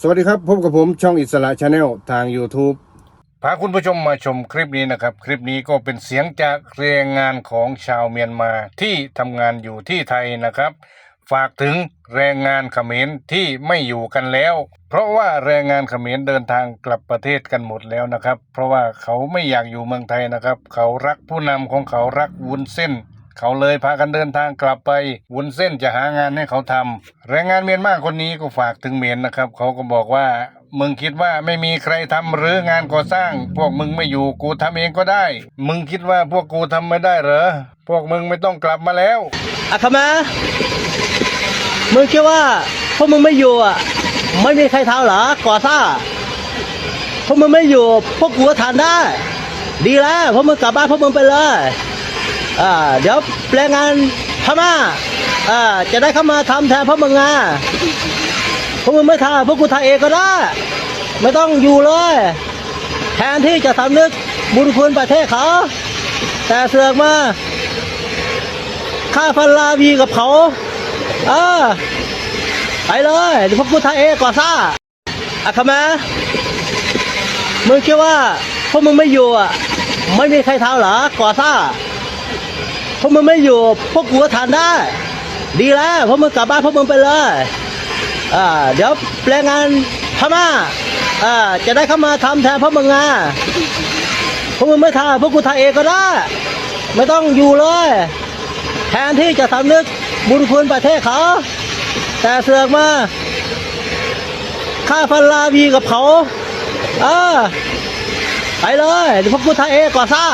สวัสดีครับ พบกับผมช่องอิสระชาแนลทาง YouTube พาคุณผู้ชมมาชมคลิปนี้นะครับ คลิปนี้ก็เป็นเสียงจากแรงงานของชาวเมียนมาที่ทำงานอยู่ที่ไทยนะครับ ฝากถึงแรงงานเขมรที่ไม่อยู่กันแล้ว เพราะว่าแรงงานเขมรเดินทางกลับประเทศกันหมดแล้วนะครับ เพราะว่าเขาไม่อยากอยู่เมืองไทยนะครับ เขารักผู้นำของเขารักวุ้นเส้น เขาเลยพากันเดินทางกลับไปวุ้นเส้นจะหางานให้เขาทำแรงงานเมียนมาคนนี้ก็ฝากถึงเมียนนะครับ เขาก็บอกว่ามึงคิดว่าไม่มีใครทำหรืองานก่อสร้าง พวกมึงไม่อยู่กูทำเองก็ได้ มึงคิดว่าพวกกูทำไม่ได้เหรอ พวกมึงไม่ต้องกลับมาแล้วอะคามามึงคิดว่าพวกมึงไม่อยู่อะไม่มีใครทำเหรอก่อสร้างพวกมึงไม่อยู่พวกกูก็ทำได้ ดีแล้วพวกมึงกลับบ้านพวกมึงไปเลย เดี๋ยวแรงงานพม่าจะได้เข้ามาทำแทนพวกมึงอะพวกมึงไม่ทำพวกกูทำเองก็ได้ ไม่ต้องอยู่เลย แทนที่จะสำนึกบุญคุณประเทศเขา แต่เสือกมาข้าพันลาวีกับเขาเออไปเลยพวกกูทาเองก่อซ่าอะคามามึงคิดว่าพวกมึงไม่อยู่อะ ไม่มีใครทำเหรอก่อซ่า พวกมึงไม่อยู่พวกกูก็ทานได้ ดีแล้วพวกมึงกลับบ้านพวกมึงไปเลยอ่าเดี๋ยวแรงงานพม่าอ่าจะได้เข้ามาทำแทนพวกมึงอะพวกมึงไม่ทำพวกกูทาเองก็ได้ ไม่ต้องอยู่เลย แทนที่จะสำนึกบุญคุณประเทศเขา แต่เสือกมาข้าพันลาวีกับเขา เออ ไปเลยเดี๋ยวพวกกูทาเองก่อซ่า